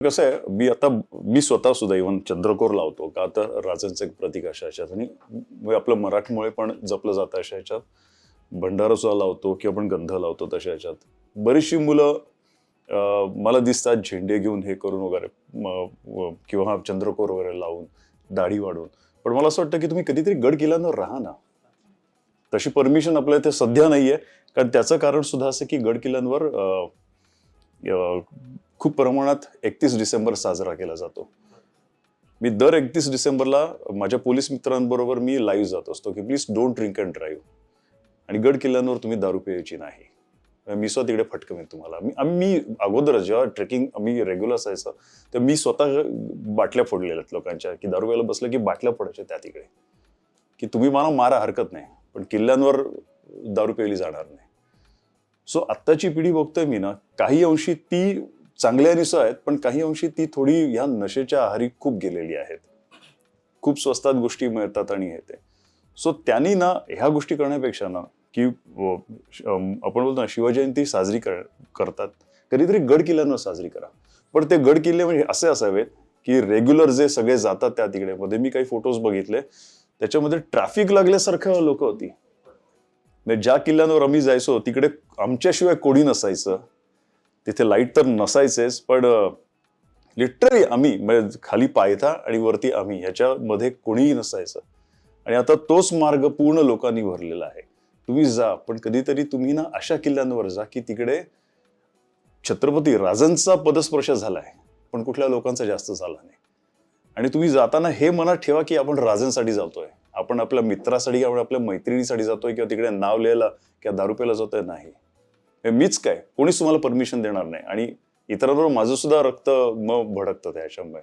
कसं आहे मी आता मी स्वतः सुद्धा इव्हन चंद्रकोर लावतो का तर राजांचं एक प्रतीक अशा ह्याच्यात आणि आपलं मराठमुळे पण जपलं जातं अशा ह्याच्यात. भंडारा सुद्धा लावतो किंवा आपण गंध लावतो तशा ह्याच्यात. बरीचशी मुलं मला दिसतात झेंडे घेऊन हे करून वगैरे किंवा चंद्रकोर वगैरे लावून दाढी वाढवून पण मला असं वाटतं की तुम्ही कधीतरी गड किल्ल्यांवर राहा ना. तशी परमिशन आपल्या इथे सध्या नाहीये कारण त्याचं कारण सुद्धा असं की गड किल्ल्यांवर खूप प्रमाणात एकतीस डिसेंबर साजरा केला जातो. मी दर एकतीस डिसेंबरला माझ्या पोलीस मित्रांबरोबर मी लाईव्ह जात असतो की please don't drink and drive आणि गड किल्ल्यांवर तुम्ही दारू प्यायची नाही. मी स्वतः तिकडे फटकवेन तुम्हाला. मी आम्ही मी अगोदर जेव्हा ट्रेकिंग आम्ही रेग्युलर असायचं तर मी स्वतः बाटल्या फोडलेल्या आहेत लोकांच्या की दारू प्यायला बसलं की बाटल्या फोडायच्या त्या तिकडे. की तुम्ही मला मारा हरकत नाही पण किल्ल्यांवर दारू प्यायली जाणार नाही. सो आत्ताची पिढी बघतोय मी ना काही अंशी ती चांगल्या निसं आहेत पण काही अंशी ती थोडी ह्या नशेच्या आहारी खूप गेलेली आहेत. खूप स्वस्तात गोष्टी मिळतात आणि हे ते. सो त्यांनी ना ह्या गोष्टी करण्यापेक्षा ना की आपण बोलतो ना शिवजयंती साजरी कर करतात. कधीतरी गड किल्ल्यांवर साजरी करा. पण ते गड किल्ले म्हणजे असे असावेत की रेग्युलर जे सगळे जातात त्या तिकडे मध्ये मी काही फोटोज बघितले. त्याच्यामध्ये ट्रॅफिक लागल्यासारखं लोक होती. म्हणजे ज्या किल्ल्यांवर आम्ही जायचो तिकडे आमच्याशिवाय कोणी नसायचं. तिथे लाइट तर नसायचेच पण लिटरली आम्ही म्हणजे खाली पायथा आणि वरती आम्ही ह्याच्यामध्ये कोणीही नसायचं. आणि आता तोच मार्ग पूर्ण लोकांनी भरलेला आहे. तुम्ही जा पण कधीतरी तुम्ही ना अशा किल्ल्यांवर जा की तिकडे छत्रपती राजांचा पदस्पर्श झाला आहे पण कुठल्या लोकांचा जास्त झाला नाही. आणि तुम्ही जाताना हे मनात ठेवा की आपण राजांसाठी जातोय. आपण आपल्या मित्रासाठी आपण आपल्या मैत्रिणीसाठी जातोय किंवा तिकडे नाव लिहायला किंवा दारू प्यायला जातोय नाही. मीच काय? कोणीच तुम्हाला परमिशन देणार नाही. आणि इतरांवर माझं सुद्धा रक्त मग भडकतं त्याच्यामुळे